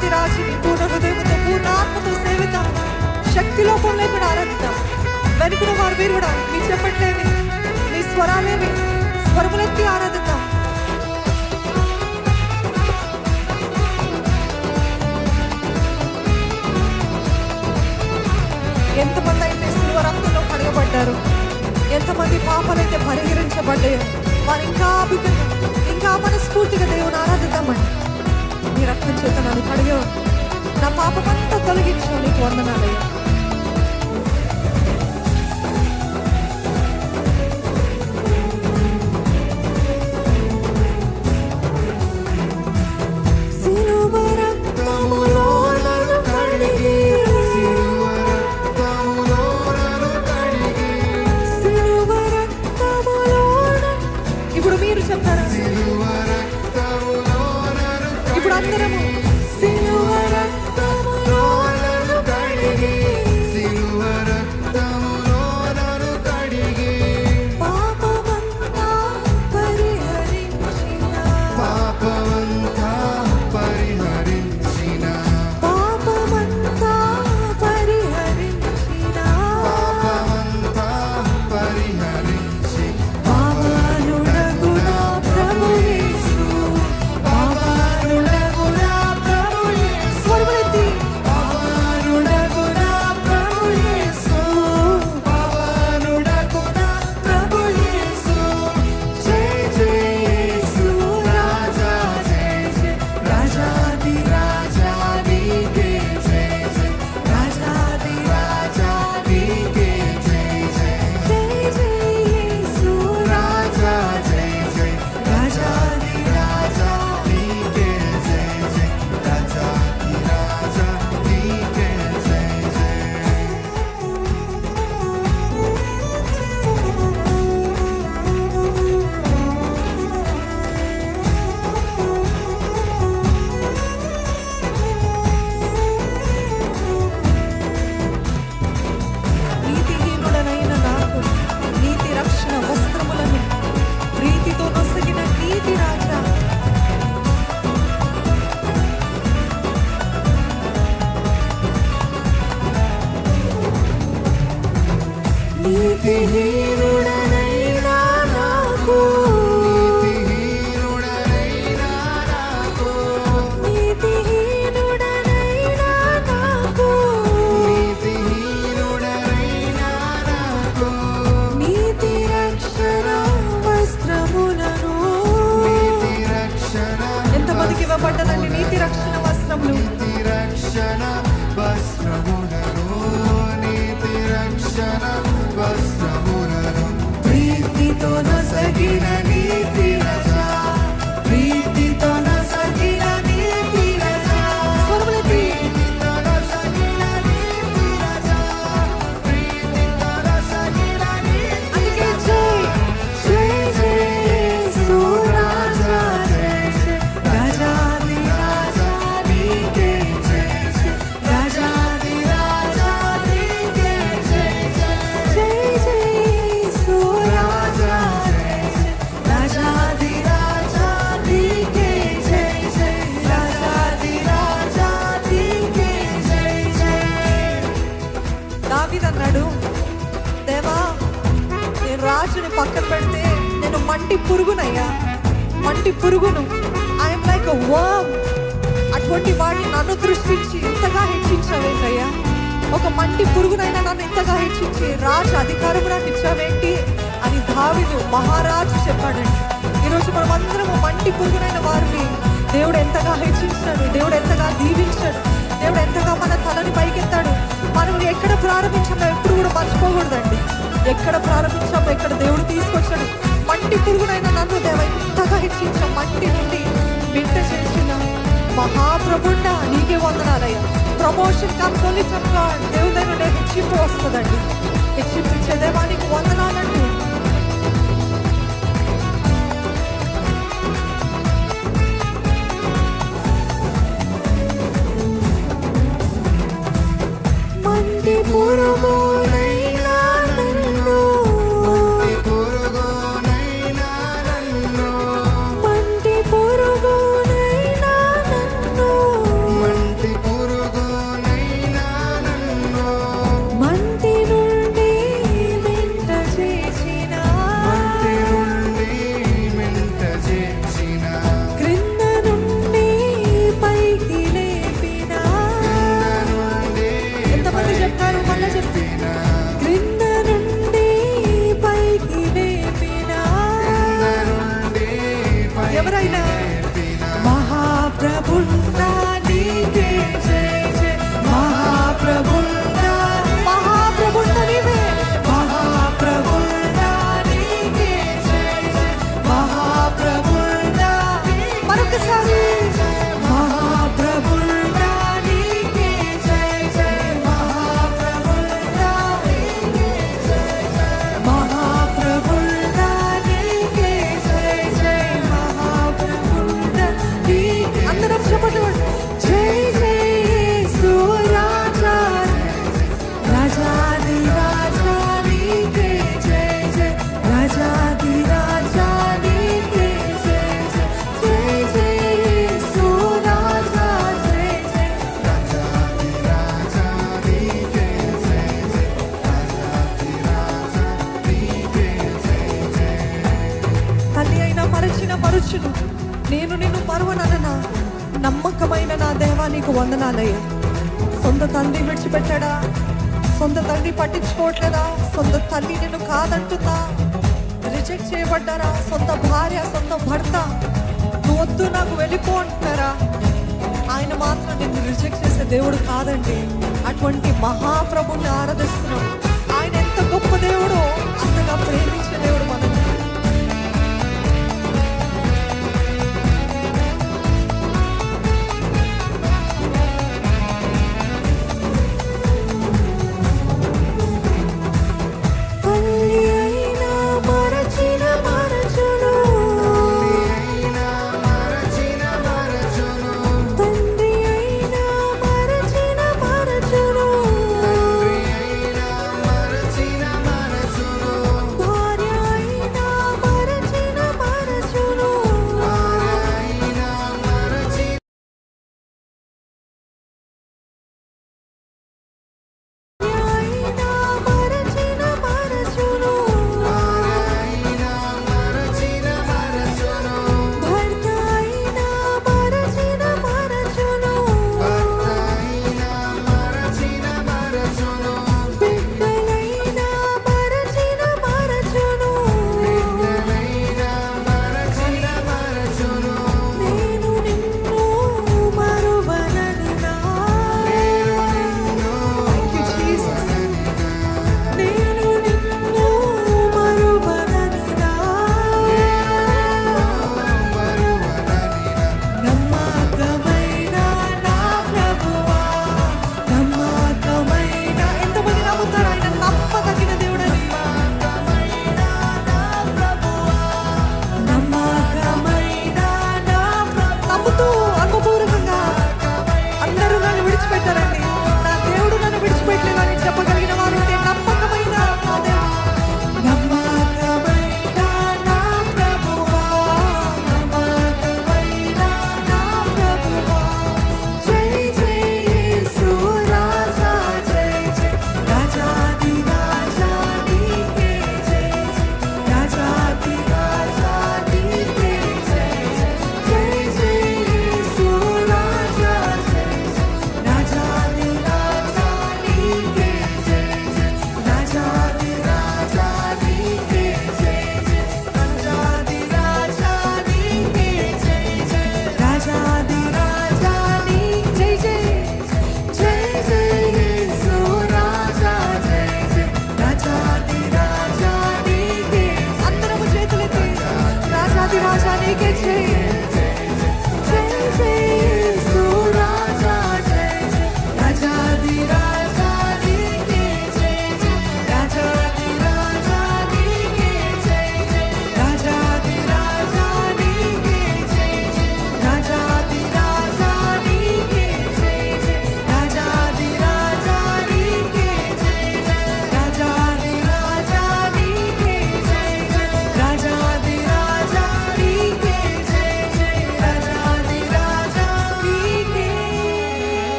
దేవాది రాజుని పూర్ణ హృదయంతో పూర్ణాత్మతో సేవిద్దాం. శక్తి లోపంలో కూడా ఆరాధిద్దాం. వెనుకున్న వారు మీరు కూడా మీ చెప్పట్లేవి మీ స్వరాలేవి స్వరములెత్తి ఆరాధిద్దాం. ఎంతమంది అయితే శిల్వరక్తంలో కడగబడ్డారు ఎంతమంది పాపలైతే పరిహరించబడ్డాయో వారు ఇంకా అభిజ్ఞత ఇంకా మనస్ఫూర్తిగా దేవుని ఆరాధిద్దామండి. నీ రక్తం చేత నన్ను కడిగే నా పాపమంతా తొలగించు నీకు వందనాలయ్యా. నీతిహీనుడనైనా నాకు. నీతిహీనుడనైనా నాకు. నీతిహీనుడనైనా నాకు. నీతిహీనుడనైనా నాకు. నీతి రక్షణ వస్త్రములను. నీతి రక్షణ ఎంతమందికి ఇవ్వబడ్డదండి నీతి? పక్కన పెడితే నేను మంటి పురుగునయ్యా. మంటి పురుగును. ఐఎమ్ లైక్ వర్మ్ అటువంటి వాడిని నన్ను దృష్టించి ఇంతగా హెచ్చించావేంటయ్యా? ఒక మంటి పురుగునైనా నన్ను ఇంతగా హెచ్చించి రాజు అధికారం నాకు ఇచ్చావేంటి? అని దావిదు మహారాజు చెప్పాడండి. ఈరోజు మనం అందరము మంటి పురుగునైన వారిని దేవుడు ఎంతగా హెచ్చించాడు దేవుడు ఎంతగా దీవించాడు దేవుడు ఎంతగా మన తలని పైకెత్తాడు మనం ఎక్కడ ప్రారంభించామో ఎప్పుడు కూడా మర్చిపోకూడదండి. ఎక్కడ ప్రారంభించామో ఎక్కడ దేవుడు తీసుకొచ్చాడు మంటి పురుగునైనా నన్ను దేవ ఇంతగా హెచ్చించిన మంటి నుండి బిడ్డ చేసిన మహాప్రభుండ నీకే వందనాలయ్యా. ప్రమోషన్ కనుకొని ఓన్లీ దేవుడైన దగ్గర హెచ్చింపు వస్తుందండి. హెచ్చింపు ఇచ్చే దేవానికి వందనాలు మరచిన నేను నిన్ను మరువనన్నా నమ్మకమైన నా దేవా నీకు వందనాలయ్యా సొంత తండ్రి విడిచిపెట్టాడా? సొంత తండ్రి పట్టించుకోవట్లేదా? సొంత తల్లి నిన్ను కాదంటుందా రిజెక్ట్ చేయబడ్డారా? సొంత భార్య సొంత భర్త? నువ్వు వద్దు నాకు వెళ్ళిపో అంటున్నారా? ఆయన మాత్రం నిన్ను రిజెక్ట్ చేసే దేవుడు కాదండి. అటువంటి మహాప్రభుని ఆరాధిస్తున్నాం ఆయన ఎంత గొప్ప దేవుడో అంతగా ప్రేమించే దేవుడు మనం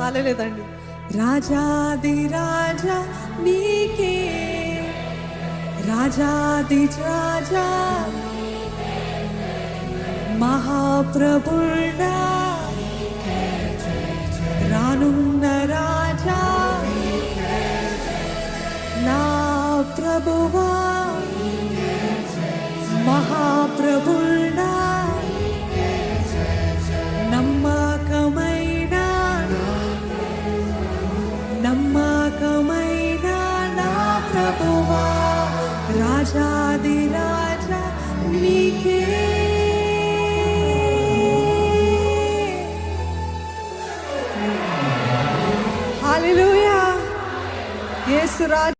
కాలలేదండి రాజాది రాజా నీకే రాజాది రాజా మహాప్రభుడా రానున్న రాజా నా ప్రభువా మహాప్రభుడా.